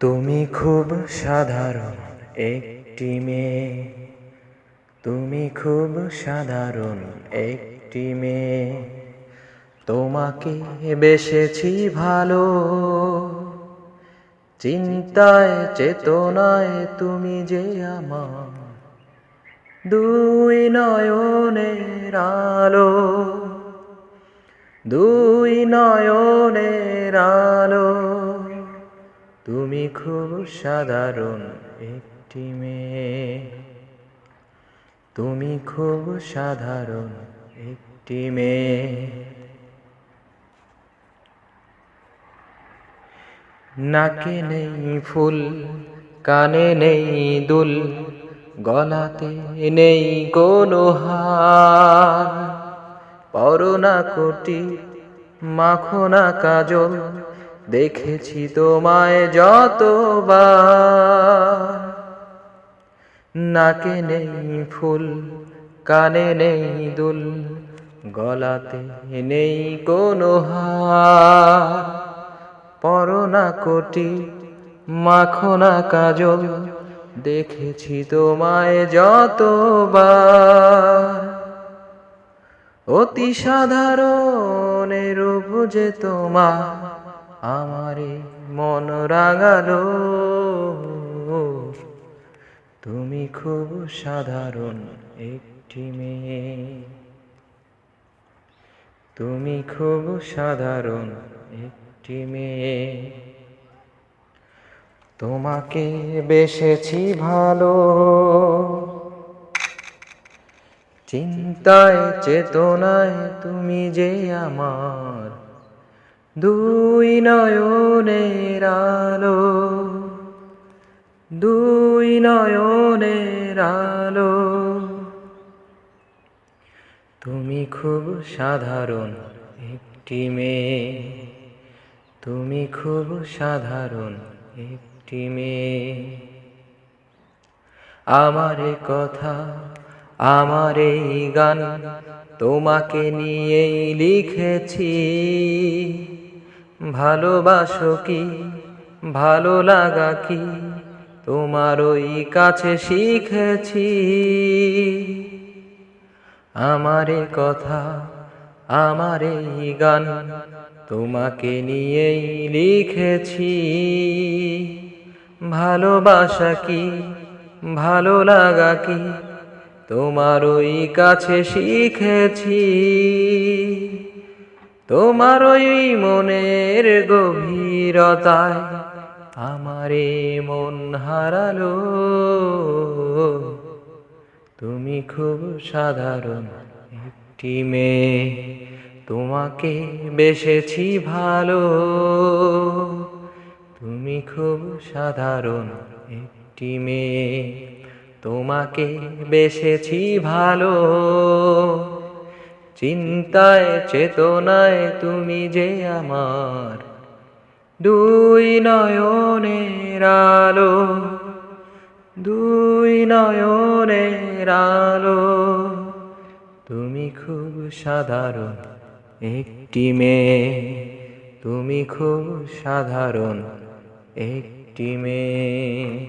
তুমি খুব সাধারণ একটি মেয়ে। তুমি খুব সাধারণ একটি মেয়ে। তোমাকে বেসেছি ভালো। চিন্তায়, চেতনায় তুমি যে আমার দুই নয়নের আলো। দুই নয়নের আলো। তুমি খুব সাধারণ একটি মেয়ে। তুমি খুব সাধারণ একটি মেয়ে। নাকে নেই ফুল, কানে নেই দুল, গলাতে নেই কোনো হার। পরনা কোটি, মাখনা কাজল দেখেছি তোমায় যতবার। নাকে নেই ফুল, কানে নেই দুল, গলাতে নেই কোনো হার। পরনা কোটি মাখো না কাজল, দেখেছি তোমায় যতবার। অতি সাধারণের বুঝে তোমা আমারে মন রাঙালো। তুমি খুব সাধারণ একটি মেয়ে। তুমি খুব সাধারণ একটি মেয়ে। তোমাকে বেসেছি ভালো। চিন্তায়, চেতনায় তুমি যে আমার দুই নয়নের আলো, দুই নয়নের আলো। তুমি খুব সাধারণ একটি মেয়ে, তুমি খুব সাধারণ একটি মেয়ে। আমার কথা আমার এই গান তোমাকে নিয়েই লিখেছি। ভালোবাসো কি, ভালো লাগা কি, তোমার ওই কাছে শিখেছি। আমার কথা, আমার এই গান তোমাকে নিয়েই লিখেছি। ভালোবাসা কি, ভালো লাগা কি তোমার ওই কাছে শিখেছি। তোমার ওই মনের গভীরতায় আমারে মন হারালো। তুমি খুব সাধারণ একটি মেয়ে, তোমাকে বেসেছি ভালো। তুমি খুব সাধারণ একটি মেয়ে তোমাকে বেসেছি ভালো। চিন্তায়, চেতনায় তুমি যে আমার দুই নয়নের আলো, দুই নয়নের আলো। তুমি খুব সাধারণ একটি মেয়ে, তুমি খুব সাধারণ একটি মেয়ে।